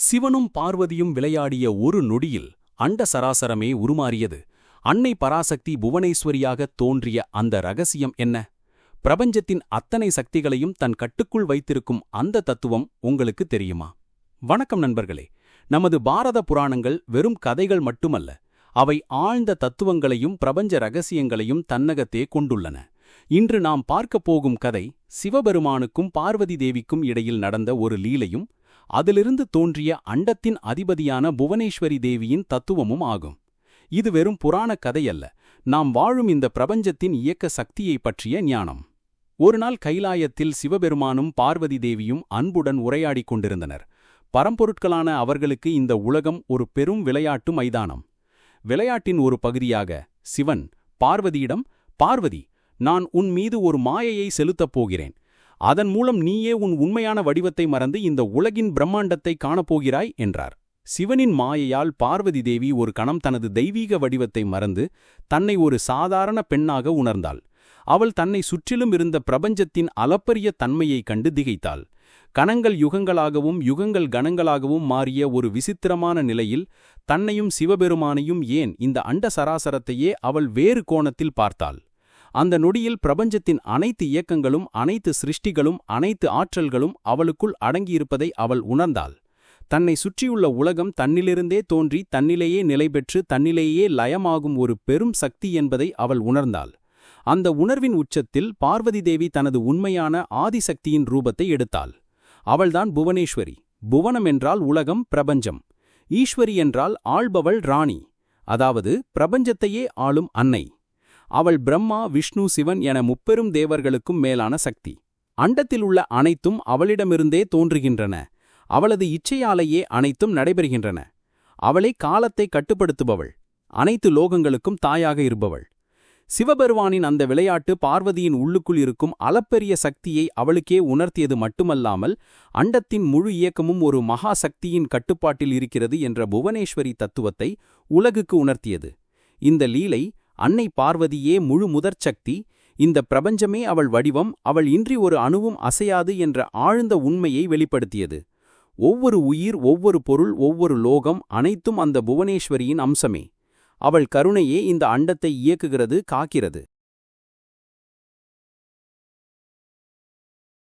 சிவனும் பார்வதியும் விளையாடிய ஒரு நொடியில் அண்ட சராசரமே உருமாறியது. அன்னை பராசக்தி புவனேஸ்வரியாகத் தோன்றிய அந்த ரகசியம் என்ன? பிரபஞ்சத்தின் அத்தனை சக்திகளையும் தன் கட்டுக்குள் வைத்திருக்கும் அந்த தத்துவம் உங்களுக்கு தெரியுமா? வணக்கம் நண்பர்களே. நமது பாரத புராணங்கள் வெறும் கதைகள் மட்டுமல்ல அவை ஆழ்ந்த தத்துவங்களையும் பிரபஞ்ச ரகசியங்களையும் தன்னகத்தே கொண்டுள்ளன. இன்று நாம் பார்க்கப் போகும் கதை சிவபெருமானுக்கும் பார்வதி தேவிக்கும் இடையில் நடந்த ஒரு லீலையும் அதிலிருந்து தோன்றிய அண்டத்தின் அதிபதியான புவனேஸ்வரி தேவியின் தத்துவமும் ஆகும். இது வெறும் புராணக் கதையல்ல நாம் வாழும் இந்த பிரபஞ்சத்தின் இயக்க சக்தியைப் பற்றிய ஞானம். ஒருநாள் கைலாயத்தில் சிவபெருமானும் பார்வதி தேவியும் அன்புடன் உரையாடிக் கொண்டிருந்தனர். பரம்பொருட்களான அவர்களுக்கு இந்த உலகம் ஒரு பெரும் விளையாட்டு மைதானம். விளையாட்டின் ஒரு பகுதியாக சிவன் பார்வதியிடம் பார்வதி நான் உன் மீது ஒரு மாயையை செலுத்தப் போகிறேன். அதன் மூலம் நீயே உன் உண்மையான வடிவத்தை மறந்து இந்த உலகின் பிரம்மாண்டத்தை காணப்போகிறாய் என்றார். சிவனின் மாயையால் பார்வதி தேவி ஒரு கணம் தனது தெய்வீக வடிவத்தை மறந்து தன்னை ஒரு சாதாரண பெண்ணாக உணர்ந்தாள். அவள் தன்னை சுற்றிலும் இருந்த பிரபஞ்சத்தின் அளப்பரிய தன்மையைக் கண்டு திகைத்தாள். கணங்கள் யுகங்களாகவும் யுகங்கள் கணங்களாகவும் மாறிய ஒரு விசித்திரமான நிலையில் தன்னையும் சிவபெருமானையும் ஏன் இந்த அண்ட சராசரத்தையே அவள் வேறு கோணத்தில் பார்த்தாள்? அந்த நொடியில் பிரபஞ்சத்தின் அனைத்து இயக்கங்களும் அனைத்து சிருஷ்டிகளும் அனைத்து ஆற்றல்களும் அவளுக்குள் அடங்கியிருப்பதை அவள் உணர்ந்தாள். தன்னை சுற்றியுள்ள உலகம் தன்னிலிருந்தே தோன்றி தன்னிலேயே நிலைபெற்று தன்னிலேயே லயமாகும் ஒரு பெரும் சக்தி என்பதை அவள் உணர்ந்தாள். அந்த உணர்வின் உச்சத்தில் பார்வதி தேவி தனது உண்மையான ஆதிசக்தியின் ரூபத்தை எடுத்தாள். அவள்தான் புவனேஸ்வரி. புவனம் என்றால் உலகம் பிரபஞ்சம். ஈஸ்வரி என்றால் ஆள்பவள் ராணி. அதாவது பிரபஞ்சத்தையே ஆளும் அன்னை. அவள் பிரம்மா விஷ்ணு சிவன் என முப்பெரும் தேவர்களுக்கும் மேலான சக்தி. அண்டத்தில் உள்ள அனைத்தும் அவளிடமிருந்தே தோன்றுகின்றன. அவளது இச்சையாலேயே அனைத்தும் நடைபெறுகின்றன. அவளே காலத்தை கட்டுப்படுத்துபவள். அனைத்து லோகங்களுக்கும் தாயாக இருப்பவள். சிவபெருவானின் அந்த விளையாட்டு பார்வதியின் உள்ளுக்குள் இருக்கும் அளப்பெரிய சக்தியை அவளுக்கே உணர்த்தியது மட்டுமல்லாமல் அண்டத்தின் முழு இயக்கமும் ஒரு மகா சக்தியின் கட்டுப்பாட்டில் இருக்கிறது என்ற புவனேஸ்வரி தத்துவத்தை உலகுக்கு உணர்த்தியது. இந்த லீலை அன்னை பார்வதியே முழு முதற்சக்தி இந்த பிரபஞ்சமே அவள் வடிவம் அவள் இன்றி ஒரு அணுவும் அசையாது என்ற ஆழ்ந்த உண்மையை வெளிப்படுத்தியது. ஒவ்வொரு உயிர் ஒவ்வொரு பொருள் ஒவ்வொரு லோகம் அனைத்தும் அந்த புவனேஸ்வரியின் அம்சமே. அவள் கருணையே இந்த அண்டத்தை இயக்குகிறது காக்கிறது.